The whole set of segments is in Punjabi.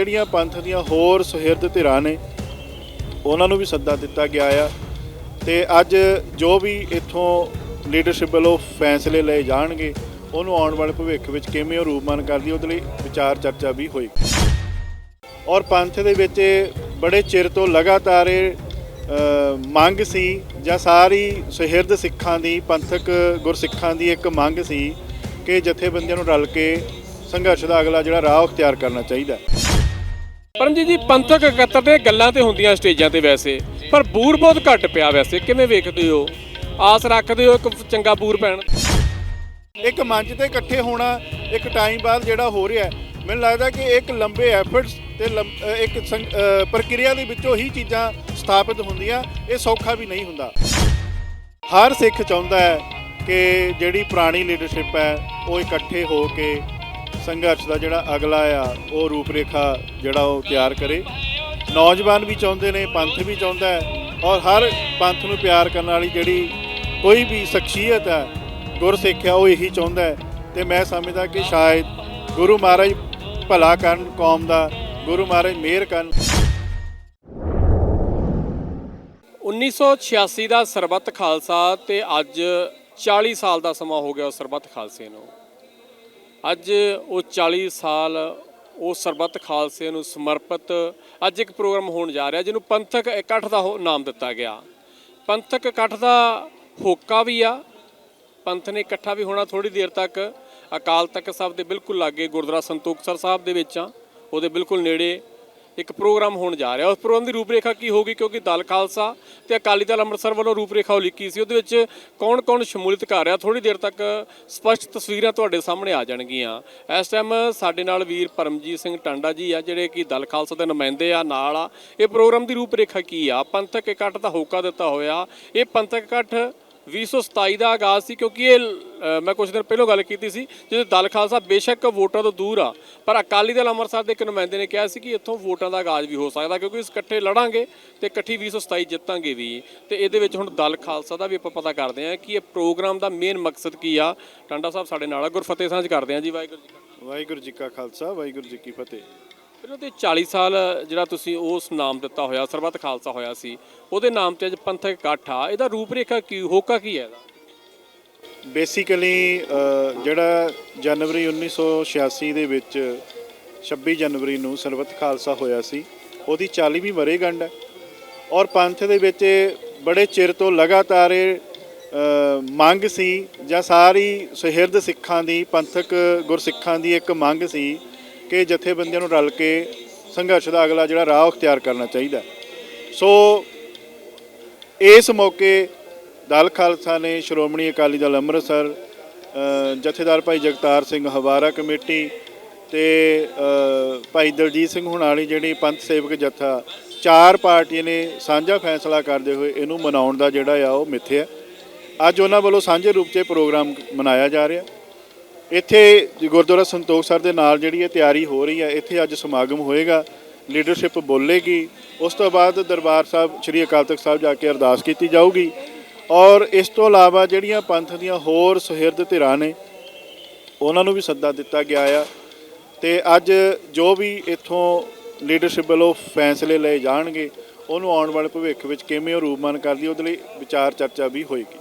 ਜਿਹੜੀਆਂ ਪੰਥ ਦੀਆਂ ਹੋਰ ਸੁਹਿਰਦ ਧਿਰਾਂ ਨੇ, ਉਹਨਾਂ ਨੂੰ ਵੀ ਸੱਦਾ ਦਿੱਤਾ ਗਿਆ ਆ। ਤੇ ਅੱਜ ਜੋ ਵੀ ਇੱਥੋਂ ਲੀਡਰਸ਼ਿਪ ਵੱਲੋਂ ਫੈਸਲੇ ਲਏ ਜਾਣਗੇ, ਉਹਨੂੰ ਆਉਣ ਵਾਲੇ ਭਵਿੱਖ ਵਿੱਚ ਕਿਵੇਂ ਉਹ ਰੂਪਮਾਨ ਕਰਦੀ, ਉਹਦੇ ਲਈ ਵਿਚਾਰ ਚਰਚਾ ਵੀ ਹੋਏਗੀ ਔਰ ਪੰਥ ਦੇ ਵਿੱਚ ਬੜੇ ਚਿਰ ਤੋਂ ਲਗਾਤਾਰ ਇਹ ਮੰਗ ਸੀ, ਜਾਂ ਸਾਰੀ ਸੁਹਿਰਦ ਸਿੱਖਾਂ ਦੀ, ਪੰਥਕ ਗੁਰਸਿੱਖਾਂ ਦੀ ਇੱਕ ਮੰਗ ਸੀ ਕਿ ਜਥੇਬੰਦੀਆਂ ਨੂੰ ਰਲ ਕੇ ਸੰਘਰਸ਼ ਦਾ ਅਗਲਾ ਜਿਹੜਾ ਰਾਹ ਅਖਤਿਆਰ ਕਰਨਾ ਚਾਹੀਦਾ ਪਰਮਜੀਤ ਜੀ, ਪੰਥਕ ਇਕੱਤਰ ਤੇ ਗੱਲਾਂ ਤੇ ਹੁੰਦੀਆਂ ਸਟੇਜਾਂ ਤੇ ਵੈਸੇ, ਪਰ ਬੂਰ ਬਹੁਤ ਘੱਟ ਪਿਆ ਵੈਸੇ, ਕਿਵੇਂ ਵੇਖਦੇ ਹੋ? ਆਸ ਰੱਖਦੇ ਹੋ ਇੱਕ ਚੰਗਾ ਬੂਰ ਪੈਣ ਇੱਕ ਮੰਚ ਤੇ ਇਕੱਠੇ ਹੋਣਾ ਇੱਕ ਟਾਈਮ ਬਾਅਦ ਜਿਹੜਾ ਹੋ ਰਿਹਾ ਮੈਨੂੰ ਲੱਗਦਾ ਕਿ ਇੱਕ ਲੰਬੇ ਐਫਰਟਸ ਤੇ ਲੰਬ- ਇੱਕ ਸੰਗ- ਪ੍ਰਕਿਰਿਆ ਦੇ ਵਿੱਚੋਂ ਹੀ ਚੀਜ਼ਾਂ ਸਥਾਪਿਤ ਹੁੰਦੀਆਂ, ਇਹ ਸੌਖਾ ਵੀ ਨਹੀਂ ਹੁੰਦਾ। ਹਰ ਸਿੱਖ ਚਾਹੁੰਦਾ ਹੈ ਕਿ ਜਿਹੜੀ ਪੁਰਾਣੀ ਲੀਡਰਸ਼ਿਪ ਹੈ, ਉਹ ਇਕੱਠੇ ਹੋ ਕੇ ਸੰਘਰਸ਼ ਦਾ ਜਿਹੜਾ ਅਗਲਾ ਆ, ਉਹ ਰੂਪਰੇਖਾ ਜਿਹੜਾ ਉਹ ਤਿਆਰ ਕਰੇ। ਨੌਜਵਾਨ ਵੀ ਚਾਹੁੰਦੇ ਨੇ, ਪੰਥ ਵੀ ਚਾਹੁੰਦਾ ਹੈ ਔਰ ਹਰ ਪੰਥ ਨੂੰ ਪਿਆਰ ਕਰਨ ਵਾਲੀ ਜਿਹੜੀ ਕੋਈ ਵੀ ਸ਼ਖਸੀਅਤ ਹੈ, ਗੁਰਸਿੱਖ ਹੈ, ਉਹ ਇਹੀ ਚਾਹੁੰਦਾ ਹੈ। ਤੇ ਮੈਂ ਸਮਝਦਾ ਕਿ ਸ਼ਾਇਦ ਗੁਰੂ ਮਹਾਰਾਜ ਭਲਾ ਕਰਨ ਕੌਮ ਦਾ, ਗੁਰੂ ਮਹਾਰਾਜ ਮਿਹਰ ਕਰਨ। 1986 ਦਾ ਸਰਬੱਤ ਖਾਲਸਾ ਤੇ ਅੱਜ 40 ਸਾਲ ਦਾ ਸਮਾਂ ਹੋ ਗਿਆ ਉਸ ਸਰਬੱਤ ਖਾਲਸੇ ਨੂੰ। ਅੱਜ ਉਹ 40 ਸਾਲ ਉਹ ਸਰਬੱਤ ਖਾਲਸੇ ਨੂੰ ਸਮਰਪਿਤ ਅੱਜ ਇੱਕ ਪ੍ਰੋਗਰਾਮ ਹੋਣ ਜਾ ਰਿਹਾ, ਜਿਹਨੂੰ ਪੰਥਕ ਇਕੱਠ ਦਾ ਹੋ- ਨਾਮ ਦਿੱਤਾ ਗਿਆ। ਪੰਥਕ ਇਕੱਠ ਦਾ ਹੋਕਾ ਵੀ ਆ, ਪੰਥ ਨੇ ਇਕੱਠਾ ਵੀ ਹੋਣਾ ਥੋੜੀ ਦੇਰ ਤੱਕ। ਅਕਾਲ ਤਖਤ ਸਾਹਿਬ ਦੇ ਬਿਲਕੁਲ ਲਾਗੇ ਗੁਰਦੁਆਰਾ ਸੰਤੋਖਸਰ ਸਾਹਿਬ ਦੇ ਵਿੱਚ ਆ, ਉਹਦੇ ਬਿਲਕੁਲ ਨੇੜੇ ਇੱਕ ਪ੍ਰੋਗਰਾਮ ਹੋਣ ਜਾ ਰਿਹਾ। ਉਸ ਪ੍ਰੋਗਰਾਮ ਦੀ ਰੂਪਰੇਖਾ ਕੀ ਹੋਗੀ ਕਿਉਂਕਿ ਦਲ ਖਾਲਸਾ ਤੇ ਅਕਾਲੀ ਦਲ ਅੰਮ੍ਰਿਤਸਰ ਵੱਲੋਂ ਰੂਪਰੇਖਾ ਉਹ ਸੀ। ਉਹਦੇ ਵਿੱਚ ਕੌਣ-ਕੌਣ ਸ਼ਮੂਲੀਅਤ ਕਰ ਰਿਹਾ? ਥੋੜੀ ਦੇਰ ਤੱਕ ਸਪਸ਼ਟ ਤਸਵੀਰਾਂ ਤੁਹਾਡੇ ਸਾਹਮਣੇ ਆ ਜਾਣਗੀਆਂ। ਇਸ ਟਾਈਮ ਸਾਡੇ ਨਾਲ ਵੀਰ ਪਰਮਜੀਤ ਸਿੰਘ ਟਾਂਡਾ ਜੀ ਆ, ਜਿਹੜੇ ਕਿ ਦਲ ਖਾਲਸਾ ਦੇ ਨੁਮਾਇੰਦੇ ਆ, ਨਾਲ ਆ। ਇਹ ਪ੍ਰੋਗਰਾਮ ਦੀ ਰੂਪਰੇਖਾ ਕੀ ਆ? ਪੰਥਕ ਇਕੱਠ ਦਾ ਹੋਕਾ ਦਿੱਤਾ ਹੋਇਆ। ਇਹ ਪੰਥਕ ਇਕੱਠ 2027 ਦਾ ਆਗਾਜ਼ ਸੀ ਕਿਉਂਕਿ ਇਹ ਮੈਂ ਕੁਝ ਦਿਨ ਪਹਿਲਾਂ ਗੱਲ ਕੀਤੀ ਸੀ, ਜਦੋਂ ਦਲ ਖਾਲਸਾ ਬੇਸ਼ੱਕ ਵੋਟਾਂ ਤੋਂ ਦੂਰ ਆ, ਪਰ ਅਕਾਲੀ ਦਲ ਅੰਮ੍ਰਿਤਸਰ ਦੇ ਇੱਕ ਨੁਮਾਇੰਦੇ ਨੇ ਕਿਹਾ ਸੀ ਕਿ ਇੱਥੋਂ ਵੋਟਾਂ ਦਾ ਆਗਾਜ਼ ਵੀ ਹੋ ਸਕਦਾ ਕਿਉਂਕਿ ਇਸ ਇਕੱਠੇ ਲੜਾਂਗੇ ਤੇ ਇਕੱਠੀ 2027 ਜਿੱਤਾਂਗੇ ਵੀ। ਤੇ ਇਹਦੇ ਵਿੱਚ ਹੁਣ ਦਲ ਖਾਲਸਾ ਦਾ ਵੀ ਆਪਾਂ ਪਤਾ ਕਰਦੇ ਹਾਂ ਕਿ ਇਹ ਪ੍ਰੋਗਰਾਮ ਦਾ ਮੇਨ ਮਕਸਦ ਕੀ ਆ। ਟਾਂਡਾ ਸਾਹਿਬ ਸਾਡੇ ਨਾਲ ਆ, ਗੁਰਫਤਿਹ ਸਾਂਝ ਕਰਦੇ ਹਾਂ ਜੀ, ਵਾਹਿਗੁਰੂ ਜੀ ਵਾਹਿਗੁਰੂ ਜੀ ਕਾ ਖਾਲਸਾ, ਵਾਹਿਗੁਰੂ ਜੀ ਕੀ ਫਤਿਹ। ਪਹਿਲਾਂ ਤੇ 40 ਸਾਲ ਜਿਹੜਾ ਤੁਸੀਂ ਉਸ ਨਾਮ ਦਿੱਤਾ ਹੋਇਆ, ਸਰਬੱਤ ਖਾਲਸਾ ਹੋਇਆ ਸੀ, ਉਹਦੇ ਨਾਮ ਤੇ ਅੱਜ ਪੰਥਕ ਇਕੱਠ ਆ। ਇਹਦਾ ਰੂਪਰੇਖਾ ਕੀ, ਹੋਕਾ ਕੀ ਹੈ ਇਹਦਾ? ਬੇਸਿਕਲੀ ਜਿਹੜਾ ਜਨਵਰੀ 1986 ਦੇ ਵਿੱਚ 26 ਜਨਵਰੀ ਨੂੰ ਸਰਬੱਤ ਖਾਲਸਾ ਹੋਇਆ ਸੀ, ਉਹਦੀ 40ਵੀਂ ਵਰੇਗੰਢ ਹੈ। ਔਰ ਪੰਥ ਦੇ ਵਿੱਚ ਬੜੇ ਚਿਰ ਤੋਂ ਲਗਾਤਾਰ ਇਹ ਮੰਗ ਸੀ ਜਾਂ ਸਾਰੀ ਸੁਹਿਰਦ ਸਿੱਖਾਂ ਦੀ, ਪੰਥਕ ਗੁਰਸਿੱਖਾਂ ਦੀ ਇੱਕ ਮੰਗ ਸੀ ਕਿ ਜਥੇਬੰਦੀਆਂ ਨੂੰ ਰਲ ਕੇ ਸੰਘਰਸ਼ ਦਾ ਅਗਲਾ ਜਿਹੜਾ ਰਾਹ ਅਖਤਿਆਰ ਕਰਨਾ ਚਾਹੀਦਾ ਸੋ ਇਸ ਮੌਕੇ ਦਲ ਖਾਲਸਾ ਨੇ ਸ਼੍ਰੋਮਣੀ ਅਕਾਲੀ ਦਲ ਅੰਮ੍ਰਿਤਸਰ ਜਥੇਦਾਰ ਭਾਈ ਜਗਤਾਰ ਸਿੰਘ ਹਵਾਰਾ ਕਮੇਟੀ ਤੇ ਭਾਈ ਦਲਜੀਤ ਸਿੰਘ ਹੁਣ ਵਾਲੀ ਜਿਹੜੀ ਪੰਥ ਸੇਵਕ ਜਥਾ, ਚਾਰ ਪਾਰਟੀਆਂ ਨੇ ਸਾਂਝਾ ਫੈਸਲਾ ਕਰਦੇ ਹੋਏ ਇਹਨੂੰ ਮਨਾਉਣ ਦਾ ਜਿਹੜਾ ਆ ਉਹ ਮਿੱਥਿਆ ਅੱਜ ਉਹਨਾਂ ਵੱਲੋਂ ਸਾਂਝੇ ਰੂਪ 'ਚ ਪ੍ਰੋਗਰਾਮ ਮਨਾਇਆ ਜਾ ਰਿਹਾ। ਇੱਥੇ ਗੁਰਦੁਆਰਾ ਸੰਤੋਖ ਸਰ ਦੇ ਨਾਲ ਜਿਹੜੀ ਇਹ ਤਿਆਰੀ ਹੋ ਰਹੀ ਹੈ, ਇੱਥੇ ਅੱਜ ਸਮਾਗਮ ਹੋਏਗਾ ਲੀਡਰਸ਼ਿਪ ਬੋਲੇਗੀ, ਉਸ ਤੋਂ ਬਾਅਦ ਦਰਬਾਰ ਸਾਹਿਬ, ਸ੍ਰੀ ਅਕਾਲ ਤਖਤ ਸਾਹਿਬ ਜਾ ਕੇ ਅਰਦਾਸ ਕੀਤੀ ਜਾਊਗੀ ਔਰ ਇਸ ਤੋਂ ਇਲਾਵਾ ਜਿਹੜੀਆਂ ਪੰਥ ਦੀਆਂ ਹੋਰ ਸੁਹਿਰਦ ਧਿਰਾਂ ਨੇ, ਉਹਨਾਂ ਨੂੰ ਵੀ ਸੱਦਾ ਦਿੱਤਾ ਗਿਆ ਆ ਤੇ ਅੱਜ ਜੋ ਵੀ ਇੱਥੋਂ ਲੀਡਰਸ਼ਿਪ ਵੱਲੋਂ ਫੈਸਲੇ ਲਏ ਜਾਣਗੇ, ਉਹਨੂੰ ਆਉਣ ਵਾਲੇ ਭਵਿੱਖ ਵਿੱਚ ਕਿਵੇਂ ਉਹ ਰੂਪਮਾਨ ਕਰਦੀ ਉਹਦੇ ਲਈ ਵਿਚਾਰ ਚਰਚਾ ਵੀ ਹੋਏਗੀ।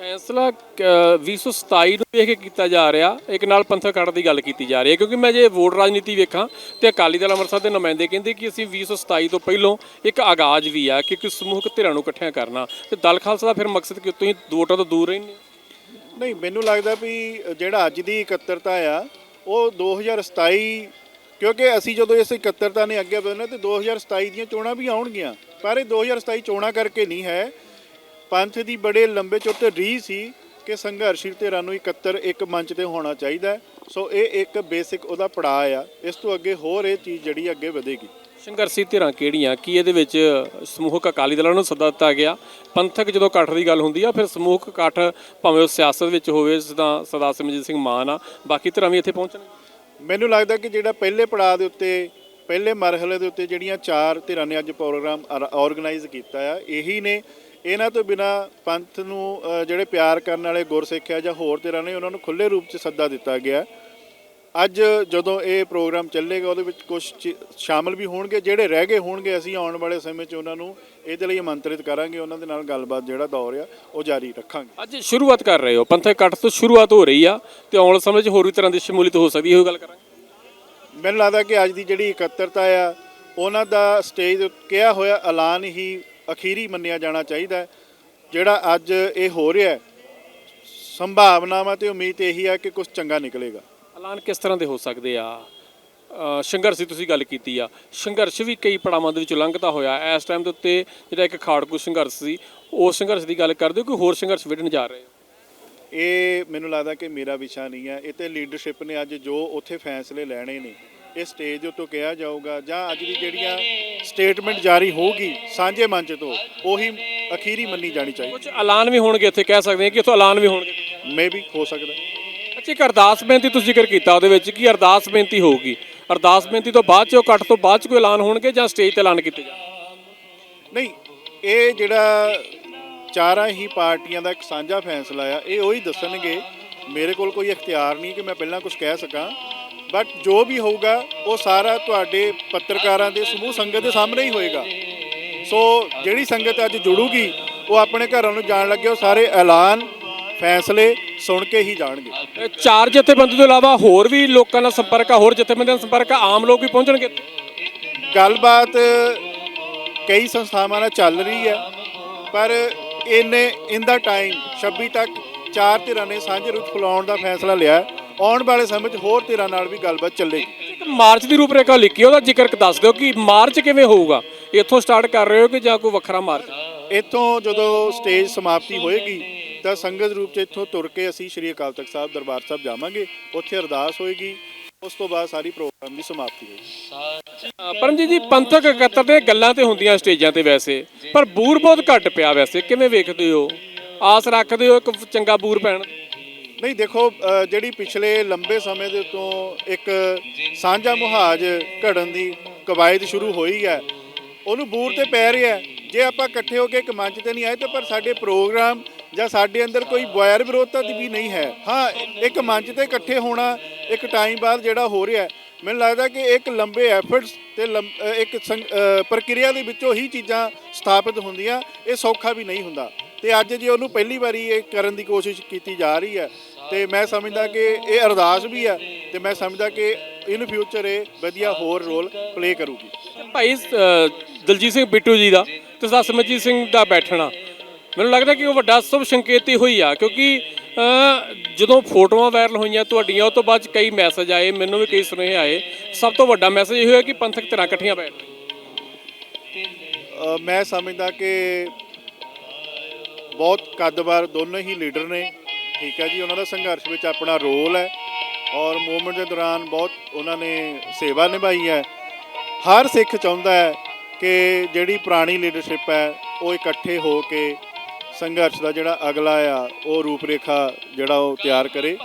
ਫੈਸਲਾ ਅ, 2027 ਨੂੰ ਦੇਖ ਕੇ ਕੀਤਾ ਜਾ ਰਿਹਾ। ਇੱਕ ਨਾਲ ਪੰਥਕ ਕੱਟ ਦੀ ਗੱਲ ਕੀਤੀ ਜਾ ਰਹੀ ਹੈ। ਕਿਉਂਕਿ ਮੈਂ ਜੇ ਵੋਟ ਰਾਜਨੀਤੀ ਵੇਖਾਂ ਤੇ ਅਕਾਲੀ ਦਲ ਅੰਮ੍ਰਿਤਸਰ ਦੇ ਨੁਮਾਇੰਦੇ ਕਹਿੰਦੇ ਕਿ ਅਸੀਂ 2027 ਤੋਂ ਪਹਿਲਾਂ ਇੱਕ ਆਗਾਜ਼ ਵੀ ਆ ਕਿ ਇੱਕ ਸਮੂਹਕ ਧਿਰਾਂ ਨੂੰ ਇਕੱਠਿਆਂ ਕਰਨਾ। ਤੇ ਦਲ ਖਾਲਸਾ ਦਾ ਫਿਰ ਮਕਸਦ ਕਿ? ਤੁਸੀਂ ਵੋਟਾਂ ਤੋਂ ਦੂਰ ਰਹਿੰਦੇ ਨਹੀਂ ਮੈਨੂੰ ਲੱਗਦਾ ਵੀ ਜਿਹੜਾ ਅੱਜ ਦੀ ਇਕੱਤਰਤਾ ਆ ਉਹ 2027 ਕਿਉਂਕਿ ਅਸੀਂ ਜਦੋਂ ਇਸ ਇਕੱਤਰਤਾ ਨੇ ਅੱਗੇ ਵਧਣਾ ਤੇ 2027 ਦੀਆਂ ਚੋਣਾਂ ਵੀ ਆਉਣਗੀਆਂ। ਪਰ ਇਹ 2027 ਚੋਣਾਂ ਕਰਕੇ ਨਹੀਂ ਹੈ। ਪੰਥ ਦੀ ਬੜੇ ਲੰਬੇ ਚੌੜ ਤੇ ਰੀ ਸੀ ਕਿ ਸੰਘਰਸ਼ੀ ਧਿਰਾਂ ਨੂੰ ਇਕੱਤਰ ਇੱਕ ਮੰਚ ਤੇ ਹੋਣਾ ਚਾਹੀਦਾ। ਸੋ ਇਹ ਇੱਕ ਬੇਸਿਕ ਉਹਦਾ ਪੜਾਅ ਆ। ਇਸ ਤੋਂ ਅੱਗੇ ਹੋਰ ਇਹ ਚੀਜ਼ ਜਿਹੜੀ ਅੱਗੇ ਵਧੇਗੀ। ਸੰਘਰਸ਼ੀ ਧਿਰਾਂ ਕਿਹੜੀਆਂ? ਕੀ ਇਹਦੇ ਵਿੱਚ ਸਮੂਹਕ ਅਕਾਲੀ ਦਲਾਂ ਨੂੰ ਸੱਦਾ ਦਿੱਤਾ ਗਿਆ? ਪੰਥਕ ਜਦੋਂ ਇਕੱਠ ਦੀ ਗੱਲ ਹੁੰਦੀ ਆ ਫਿਰ ਸਮੂਹਕ ਇਕੱਠ ਭਾਵੇਂ ਉਹ ਸਿਆਸਤ ਵਿੱਚ ਹੋਵੇ ਜਿੱਦਾਂ ਸਰਦਾਰ ਸਿਮਰਜੀਤ ਸਿੰਘ ਮਾਨ ਆ ਬਾਕੀ ਧਿਰਾਂ ਵੀ ਇੱਥੇ ਪਹੁੰਚਣਗੇ ਮੈਨੂੰ ਲੱਗਦਾ ਕਿ ਜਿਹੜਾ ਪਹਿਲੇ ਪੜਾਅ ਦੇ ਉੱਤੇ ਪਹਿਲੇ ਮਰਹਲੇ ਦੇ ਉੱਤੇ ਜਿਹੜੀਆਂ ਚਾਰ ਧਿਰਾਂ ਨੇ ਅੱਜ ਪ੍ਰੋਗਰਾਮ ਆਰਗੇਨਾਈਜ਼ ਕੀਤਾ ਆ ਇਹੀ ਨੇ ਇਹਨਾਂ ਤੋਂ ਬਿਨਾ ਪੰਥ ਨੂੰ ਜਿਹੜੇ ਪਿਆਰ ਕਰਨ ਵਾਲੇ ਗੁਰਸਿੱਖ ਆ ਜਾਂ ਹੋਰ ਧਿਰਾਂ ਨੇ ਉਹਨਾਂ ਨੂੰ ਖੁੱਲੇ ਰੂਪ 'ਚ ਸੱਦਾ ਦਿੱਤਾ ਗਿਆ। ਅੱਜ ਜਦੋਂ ਇਹ ਪ੍ਰੋਗਰਾਮ ਚੱਲੇਗਾ ਉਹਦੇ ਵਿੱਚ ਕੁਝ ਸ਼ਾਮਲ ਵੀ ਹੋਣਗੇ ਜਿਹੜੇ ਰਹਿ ਗਏ ਹੋਣਗੇ ਅਸੀਂ ਆਉਣ ਵਾਲੇ ਸਮੇਂ 'ਚ ਉਹਨਾਂ ਨੂੰ ਇਹਦੇ ਲਈ ਆਮੰਤਰਿਤ ਕਰਾਂਗੇ ਉਹਨਾਂ ਦੇ ਨਾਲ ਗੱਲਬਾਤ ਜਿਹੜਾ ਦੌਰ ਆ ਉਹ ਜਾਰੀ ਰੱਖਾਂਗੇ। ਅੱਜ ਸ਼ੁਰੂਆਤ ਕਰ ਰਹੇ ਹੋ ਪੰਥਕ ਕੱਟ ਤੋਂ ਸ਼ੁਰੂਆਤ ਹੋ ਰਹੀ ਆ ਤੇ ਆਉਣ ਵਾਲੇ ਸਮੇਂ 'ਚ ਹੋਰ ਵੀ ਤਰ੍ਹਾਂ ਦੀ ਸ਼ਮੂਲੀਅਤ ਹੋ ਸਕਦੀ ਹੈ ਉਹ ਗੱਲ ਕਰਾਂਗੇ। ਮੈਨੂੰ ਲੱਗਦਾ ਕਿ ਅੱਜ ਦੀ ਜਿਹੜੀ ਇਕੱਤਰਤਾ ਆ ਉਹਨਾਂ ਦਾ ਸਟੇਜ ਕਿਹਾ ਹੋਇਆ ਐਲਾਨ ਹੀ ਅਖੀਰੀ ਮੰਨਿਆ ਜਾਣਾ ਚਾਹੀਦਾ। ਜਿਹੜਾ ਅੱਜ ਇਹ ਹੋ ਰਿਹਾ ਸੰਭਾਵਨਾਵਾਂ ਤੇ ਉਮੀਦ ਇਹੀ ਆ ਕਿ ਕੁਝ ਚੰਗਾ ਨਿਕਲੇਗਾ। ਐਲਾਨ ਕਿਸ ਤਰ੍ਹਾਂ ਦੇ ਹੋ ਸਕਦੇ ਆ? ਸੰਘਰਸ਼ ਦੀ ਤੁਸੀਂ ਗੱਲ ਕੀਤੀ ਆ। ਸੰਘਰਸ਼ ਵੀ ਕਈ ਪੜਾਵਾਂ ਦੇ ਵਿੱਚੋਂ ਲੰਘਦਾ ਹੋਇਆ। ਇਸ ਟਾਈਮ ਦੇ ਉੱਤੇ ਜਿਹੜਾ ਇੱਕ ਖਾੜਕੂ ਸੰਘਰਸ਼ ਸੀ ਉਸ ਸੰਘਰਸ਼ ਦੀ ਗੱਲ ਕਰਦੇ ਹੋ ਕਿ ਹੋਰ ਸੰਘਰਸ਼ ਵਿੱਢਣ ਜਾ ਰਹੇ ਹੋ? ਇਹ ਮੈਨੂੰ ਲੱਗਦਾ ਕਿ ਮੇਰਾ ਵਿਸ਼ਾ ਨਹੀਂ ਹੈ। ਇਹ ਤੇ ਲੀਡਰਸ਼ਿਪ ਨੇ ਅੱਜ ਜੋ ਉੱਥੇ ਫੈਸਲੇ ਲੈਣੇ ਨੇ ਇਹ ਸਟੇਜ ਉੱਤੋਂ ਕਿਹਾ ਜਾਊਗਾ ਜਾਂ ਅੱਜ ਦੀ ਜਿਹੜੀਆਂ ਸਟੇਟਮੈਂਟ ਜਾਰੀ ਹੋਊਗੀ ਸਾਂਝੇ ਮੰਚ ਤੋਂ ਉਹੀ ਅਖੀਰੀ ਮੰਨੀ ਜਾਣੀ ਚਾਹੀਦੀ। ਕੁਝ ਐਲਾਨ ਵੀ ਹੋਣਗੇ ਇੱਥੇ ਕਹਿ ਸਕਦੇ ਹਾਂ ਕਿ ਇੱਥੋਂ ਐਲਾਨ ਵੀ ਹੋਣਗੇ। ਮੇ ਵੀ ਹੋ ਸਕਦਾ। ਅੱਛਾ ਇੱਕ ਅਰਦਾਸ ਬੇਨਤੀ ਤੁਸੀਂ ਜ਼ਿਕਰ ਕੀਤਾ ਉਹਦੇ ਵਿੱਚ ਕਿ ਅਰਦਾਸ ਬੇਨਤੀ ਹੋਊਗੀ। ਅਰਦਾਸ ਬੇਨਤੀ ਤੋਂ ਬਾਅਦ ਚ ਉਹ ਕੱਟ ਤੋਂ ਬਾਅਦ ਚ ਕੋਈ ਐਲਾਨ ਹੋਣਗੇ ਜਾਂ ਸਟੇਜ ਤੇ ਐਲਾਨ ਕੀਤੇ ਜਾਣਗੇ? ਨਹੀਂ ਇਹ ਜਿਹੜਾ ਚਾਰਾਂ ਹੀ ਪਾਰਟੀਆਂ ਦਾ ਇੱਕ ਸਾਂਝਾ ਫੈਸਲਾ ਆ ਇਹ ਉਹੀ ਦੱਸਣਗੇ ਮੇਰੇ ਕੋਲ ਕੋਈ ਇਖਤਿਆਰ ਨਹੀਂ ਕਿ ਮੈਂ ਪਹਿਲਾਂ ਕੁਝ ਕਹਿ ਸਕਾਂ। ਬਟ ਜੋ ਵੀ ਹੋਊਗਾ ਉਹ ਸਾਰਾ ਤੁਹਾਡੇ ਪੱਤਰਕਾਰਾਂ ਦੇ ਸਮੂਹ ਸੰਗਤ ਦੇ ਸਾਹਮਣੇ ਹੀ ਹੋਏਗਾ। ਸੋ ਜਿਹੜੀ ਸੰਗਤ ਅੱਜ ਜੁੜੂਗੀ ਉਹ ਆਪਣੇ ਘਰਾਂ ਨੂੰ ਜਾਣ ਲੱਗੇ ਉਹ ਸਾਰੇ ਐਲਾਨ ਫੈਸਲੇ ਸੁਣ ਕੇ ਹੀ ਜਾਣਗੇ। ਚਾਰ ਜਥੇਬੰਦੀ ਤੋਂ ਇਲਾਵਾ ਹੋਰ ਵੀ ਲੋਕਾਂ ਨਾਲ ਸੰਪਰਕ ਆ ਹੋਰ ਜਥੇਬੰਦੀਆਂ ਨਾਲ ਸੰਪਰਕ ਆ ਆਮ ਲੋਕ ਵੀ ਪਹੁੰਚਣਗੇ? ਗੱਲਬਾਤ ਕਈ ਸੰਸਥਾਵਾਂ ਨਾਲ ਚੱਲ ਰਹੀ ਹੈ ਪਰ ਇਹਨੇ ਇਨ ਦਾ ਟਾਈਮ 26 ਤੱਕ ਚਾਰ ਧਿਰਾਂ ਨੇ ਸਾਂਝੇ ਰੂਪ ਫਲਾਉਣ ਦਾ ਫੈਸਲਾ ਲਿਆ। ਆਉਣ ਵਾਲੇ ਸਮੇਂ 'ਚ ਹੋਰ ਧਿਰਾਂ ਨਾਲ ਵੀ ਗੱਲਬਾਤ ਚੱਲੇਗੀ। ਇੱਕ ਮਾਰਚ ਦੀ ਰੂਪਰੇਖਾ ਲਿਖੀ ਉਹਦਾ ਜ਼ਿਕਰ ਦੱਸ ਦਿਓ ਕਿ ਮਾਰਚ ਕਿਵੇਂ ਹੋਊਗਾ? ਇੱਥੋਂ ਸਟਾਰਟ ਕਰ ਰਹੇ ਹੋ ਕਿ ਜਾਂ ਕੋਈ ਵੱਖਰਾ ਮਾਰਚ? ਇੱਥੋਂ ਜਦੋਂ ਸਟੇਜ ਸਮਾਪਤੀ ਹੋਏਗੀ ਤਾਂ ਸੰਗਤ ਰੂਪ 'ਚ ਇੱਥੋਂ ਤੁਰ ਕੇ ਅਸੀਂ ਸ਼੍ਰੀ ਅਕਾਲ ਤਖਤ ਸਾਹਿਬ ਦਰਬਾਰ ਸਾਹਿਬ ਜਾਵਾਂਗੇ। ਉੱਥੇ ਅਰਦਾਸ ਹੋਏਗੀ ਉਸ ਤੋਂ ਬਾਅਦ ਸਾਰੀ ਪ੍ਰੋਗਰਾਮ ਦੀ ਸਮਾਪਤੀ ਹੋਏਗੀ। ਪਰਮਜੀਤ ਜੀ ਪੰਥਕ ਇਕੱਤਰ ਦੇ ਗੱਲਾਂ ਤੇ ਹੁੰਦੀਆਂ ਸਟੇਜਾਂ ਤੇ ਵੈਸੇ ਪਰ ਬੂਰ ਬਹੁਤ ਘੱਟ ਪਿਆ ਵੈਸੇ। ਕਿਵੇਂ ਵੇਖਦੇ ਹੋ? ਆਸ ਰੱਖਦੇ ਹੋ ਇੱਕ ਚੰਗਾ ਬੂਰ ਪੈਣ? ਨਹੀਂ, ਦੇਖੋ ਜਿਹੜੀ ਪਿਛਲੇ ਲੰਬੇ ਸਮੇਂ ਦੇ ਤੋਂ ਇੱਕ ਸਾਂਝਾ ਮੁਹਾਜ ਘੜਨ ਦੀ ਕਵਾਇਦ ਸ਼ੁਰੂ ਹੋਈ ਹੈ, ਉਹਨੂੰ ਬੂਰ ਤੇ ਪੈ ਰਿਹਾ ਜੇ ਆਪਾਂ ਇਕੱਠੇ ਹੋ ਕੇ ਇੱਕ ਮੰਚ ਤੇ ਨਹੀਂ ਆਏ ਤਾਂ ਪਰ ਸਾਡੇ ਪ੍ਰੋਗਰਾਮ ਜਾਂ ਸਾਡੇ ਅੰਦਰ ਕੋਈ ਵੈਰ ਵਿਰੋਧਤਾ ਦੀ ਵੀ ਨਹੀਂ ਹੈ। ਹਾਂ, ਇੱਕ ਮੰਚ ਤੇ ਇਕੱਠੇ ਹੋਣਾ ਇੱਕ ਟਾਈਮ ਬਾਅਦ ਜਿਹੜਾ ਹੋ ਰਿਹਾ ਮੈਨੂੰ ਲੱਗਦਾ ਕਿ ਇੱਕ ਲੰਬੇ ਐਫਰਟਸ ਤੇ ਲੰਬ- ਇੱਕ ਸੰਗ- ਪ੍ਰਕਿਰਿਆ ਦੇ ਵਿੱਚੋਂ ਹੀ ਚੀਜ਼ਾਂ ਸਥਾਪਿਤ ਹੁੰਦੀਆਂ, ਇਹ ਸੌਖਾ ਵੀ ਨਹੀਂ ਹੁੰਦਾ। ਤੇ ਅੱਜ ਜੇ ਉਹਨੂੰ ਪਹਿਲੀ ਵਾਰੀ ਇਹ ਕਰਨ ਦੀ ਕੋਸ਼ਿਸ਼ ਕੀਤੀ ਜਾ ਰਹੀ ਹੈ ਤੇ ਮੈਂ ਸਮਝਦਾ ਕਿ ਇਹ ਅਰਦਾਸ ਵੀ ਹੈ ਤੇ ਮੈਂ ਸਮਝਦਾ ਕਿ ਇਨ ਫਿਊਚਰ ਇਹ ਵਧੀਆ ਹੋਰ ਰੋਲ ਪਲੇ ਕਰੂਗੀ। ਭਾਈ ਦਲਜੀਤ ਸਿੰਘ ਬਿੱਟੂ ਜੀ ਦਾ ਤੇ ਸਰਦਾਰ ਸਿਮਰਜੀਤ ਸਿੰਘ ਦਾ ਬੈਠਣਾ ਮੈਨੂੰ ਲੱਗਦਾ ਕਿ ਉਹ ਵੱਡਾ ਸ਼ੁਭ ਸੰਕੇਤ ਹੀ ਹੋਈ ਆ ਕਿਉਂਕਿ ਜਦੋਂ ਫੋਟੋਆਂ ਵਾਇਰਲ ਹੋਈਆਂ ਤੁਹਾਡੀਆਂ ਉਹ ਤੋਂ ਬਾਅਦ ਕਈ ਮੈਸੇਜ ਆਏ ਮੈਨੂੰ ਵੀ ਕਈ ਸੁਨੇਹੇ ਆਏ ਸਭ ਤੋਂ ਵੱਡਾ ਮੈਸੇਜ ਇਹ ਹੋਇਆ ਕਿ ਪੰਥਕ ਧਿਰਾਂ ਇਕੱਠੀਆਂ ਬੈਠ ਮੈਂ ਸਮਝਦਾ ਕਿ ਬਹੁਤ ਕੱਦਵਾਰ ਦੋਨੋਂ ਹੀ ਲੀਡਰ ਨੇ। ਠੀਕ ਹੈ ਜੀ, ਉਹਨਾਂ ਦਾ ਸੰਘਰਸ਼ ਵਿੱਚ ਆਪਣਾ ਰੋਲ ਹੈ ਔਰ ਮੂਵਮੈਂਟ ਦੇ ਦੌਰਾਨ ਬਹੁਤ ਉਹਨਾਂ ਨੇ ਸੇਵਾ ਨਿਭਾਈ ਹੈ। ਹਰ ਸਿੱਖ ਚਾਹੁੰਦਾ ਹੈ ਕਿ ਜਿਹੜੀ ਪੁਰਾਣੀ ਲੀਡਰਸ਼ਿਪ ਹੈ, ਉਹ ਇਕੱਠੇ ਹੋ ਕੇ ਸੰਘਰਸ਼ ਦਾ ਜਿਹੜਾ ਅਗਲਾ ਆ, ਉਹ ਰੂਪਰੇਖਾ ਜਿਹੜਾ ਉਹ ਤਿਆਰ ਕਰੇ।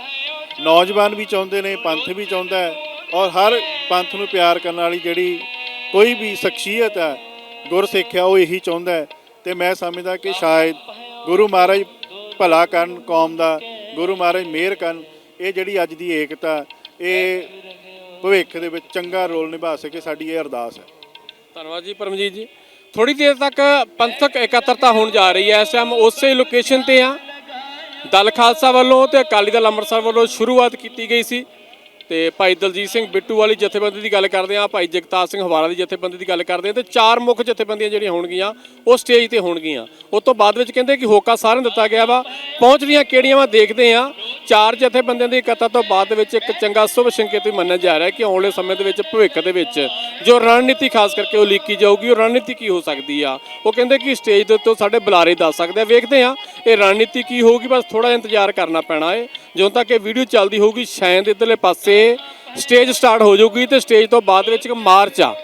ਨੌਜਵਾਨ ਵੀ ਚਾਹੁੰਦੇ ਨੇ, ਪੰਥ ਵੀ ਚਾਹੁੰਦਾ ਹੈ ਔਰ ਹਰ ਪੰਥ ਨੂੰ ਪਿਆਰ ਕਰਨ ਵਾਲੀ ਜਿਹੜੀ ਕੋਈ ਵੀ ਸ਼ਖਸੀਅਤ ਹੈ, ਗੁਰਸਿੱਖ ਹੈ, ਉਹ ਇਹੀ ਚਾਹੁੰਦਾ ਹੈ। ਤੇ ਮੈਂ ਸਮਝਦਾ ਕਿ ਸ਼ਾਇਦ ਗੁਰੂ ਮਹਾਰਾਜ ਭਲਾ ਕਰਨ ਕੌਮ ਦਾ, ਗੁਰੂ ਮਹਾਰਾਜ ਮਿਹਰ ਕਰਨ, ਇਹ ਜਿਹੜੀ ਅੱਜ ਦੀ ਏਕਤਾ, ਇਹ ਭਵਿੱਖ ਦੇ ਵਿੱਚ ਚੰਗਾ ਰੋਲ ਨਿਭਾ ਸਕੇ ਸਾਡੀ ਇਹ ਅਰਦਾਸ ਹੈ। ਧੰਨਵਾਦ ਜੀ ਪਰਮਜੀਤ ਜੀ। ਥੋੜੀ ਦੇਰ ਤੱਕ ਪੰਥਕ ਇਕੱਤਰਤਾ ਹੋਣ ਜਾ ਰਹੀ ਹੈ, ਇਸ ਟਾਈਮ ਉਸੇ ਲੋਕੇਸ਼ਨ ਤੇ ਆ। ਦਲ ਖਾਲਸਾ ਵੱਲੋਂ ਤੇ ਅਕਾਲੀ ਦਲ ਅੰਮ੍ਰਿਤਸਰ ਵੱਲੋਂ ਸ਼ੁਰੂਆਤ ਕੀਤੀ ਗਈ ਸੀ। ਤੇ ਭਾਈ ਦਲਜੀਤ ਸਿੰਘ ਬਿੱਟੂ ਵਾਲੀ ਜਥੇਬੰਦੀ ਦੀ ਗੱਲ ਕਰਦੇ ਆ ਭਾਈ ਜਗਤਾਰ ਸਿੰਘ ਹਵਾਰਾ ਦੀ ਜਥੇਬੰਦੀ ਦੀ ਗੱਲ ਕਰਦੇ ਆ ਤੇ ਚਾਰ ਮੁੱਖ ਜਥੇਬੰਦੀਆਂ ਜਿਹੜੀਆਂ ਹੋਣਗੀਆਂ, ਉਹ ਸਟੇਜ ਤੇ ਹੋਣਗੀਆਂ। ਉਸ ਤੋਂ ਬਾਅਦ ਵਿੱਚ ਕਹਿੰਦੇ ਕਿ ਹੋਕਾ ਸਾਰਿਆਂ ਦਿੱਤਾ ਗਿਆ ਵਾ। ਪਹੁੰਚਦੀਆਂ ਕਿਹੜੀਆਂ ਵਾ, ਦੇਖਦੇ ਆ ਚਾਰ ਜਥੇਬੰਦੀਆਂ ਦੀ ਇਕੱਤਰ ਤੋਂ ਬਾਅਦ ਵਿੱਚ ਇੱਕ ਚੰਗਾ ਸ਼ੁਭ ਸੰਕੇਤ ਵੀ ਮੰਨਿਆ ਜਾ ਰਿਹਾ ਕਿ ਆਉਣ ਵਾਲੇ ਸਮੇਂ ਦੇ ਵਿੱਚ ਭਵਿੱਖ ਦੇ ਵਿੱਚ ਜੋ ਰਣਨੀਤੀ ਖਾਸ ਕਰਕੇ ਉਹ ਲੀਕੀ ਜਾਊਗੀ, ਉਹ ਰਣਨੀਤੀ ਕੀ ਹੋ ਸਕਦੀ ਆ? ਉਹ ਕਹਿੰਦੇ ਕਿ ਸਟੇਜ ਦੇ ਉੱਤੇ ਸਾਡੇ ਬੁਲਾਰੇ ਦੱਸ ਸਕਦੇ ਆ। ਵੇਖਦੇ ਆ ਇਹ ਰਣਨੀਤੀ ਕੀ ਹੋਊਗੀ, ਬਸ ਥੋੜਾ ਇੰਤਜ਼ਾਰ ਕਰਨਾ ਪੈਣਾ ਏ। ਜਦੋਂ ਤੱਕ ਇਹ ਵੀਡੀਓ ਚੱਲਦੀ ਹੋਊਗੀ ਸ਼ਾਇਦ ਇਧਰਲੇ ਪਾਸੇ ਸਟੇਜ ਸਟਾਰਟ ਹੋ ਜਾਊਗੀ ਤੇ ਸਟੇਜ ਤੋਂ ਬਾਅਦ ਵਿੱਚ ਇੱਕ ਮਾਰਚ ਆ।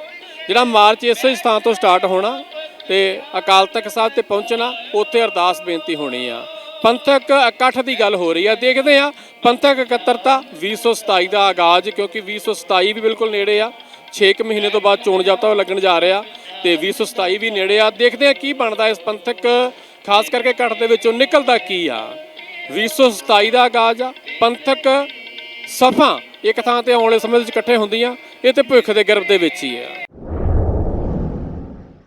ਜਿਹੜਾ ਮਾਰਚ ਇਸੇ ਸਥਾਨ ਤੋਂ ਸਟਾਰਟ ਹੋਣਾ ਤੇ ਅਕਾਲ ਤਖਤ ਸਾਹਿਬ ਤੇ ਪਹੁੰਚਣਾ, ਉੱਥੇ ਅਰਦਾਸ ਬੇਨਤੀ ਹੋਣੀ ਆ। ਪੰਥਕ ਇਕੱਠ ਦੀ ਗੱਲ ਹੋ ਰਹੀ ਆ, ਦੇਖਦੇ ਆ ਪੰਥਕ ਇਕੱਤਰਤਾ 2027 ਦਾ ਆਗਾਜ਼, ਕਿਉਂਕਿ 2027 ਵੀ ਬਿਲਕੁਲ ਨੇੜੇ ਆ 6 ਮਹੀਨੇ ਤੋਂ ਬਾਅਦ ਚੋਣ ਜਾਬਤਾ ਲੱਗਣ ਜਾ ਰਿਹਾ, ਤੇ 2027 ਵੀ ਨੇੜੇ ਆ। ਦੇਖਦੇ ਆ ਕੀ ਬਣਦਾ ਇਸ ਪੰਥਕ, ਖਾਸ ਕਰਕੇ ਇਕੱਠ ਦੇ ਵਿੱਚੋਂ ਨਿਕਲਦਾ ਕੀ ਆ। 2027 ਦਾ ਆਗਾਜ਼ ਆ, ਪੰਥਕ ਸਫਾ ਇੱਕ ਥਾਂ ਤੇ ਆਉਣ ਵਾਲੇ ਸਮੇਂ ਵਿੱਚ ਇਕੱਠੇ ਹੁੰਦੀਆਂ, ਇਹ ਤੇ ਭਵਿੱਖ ਦੇ ਗਰਭ ਦੇ ਵਿੱਚ ਹੀ ਆ।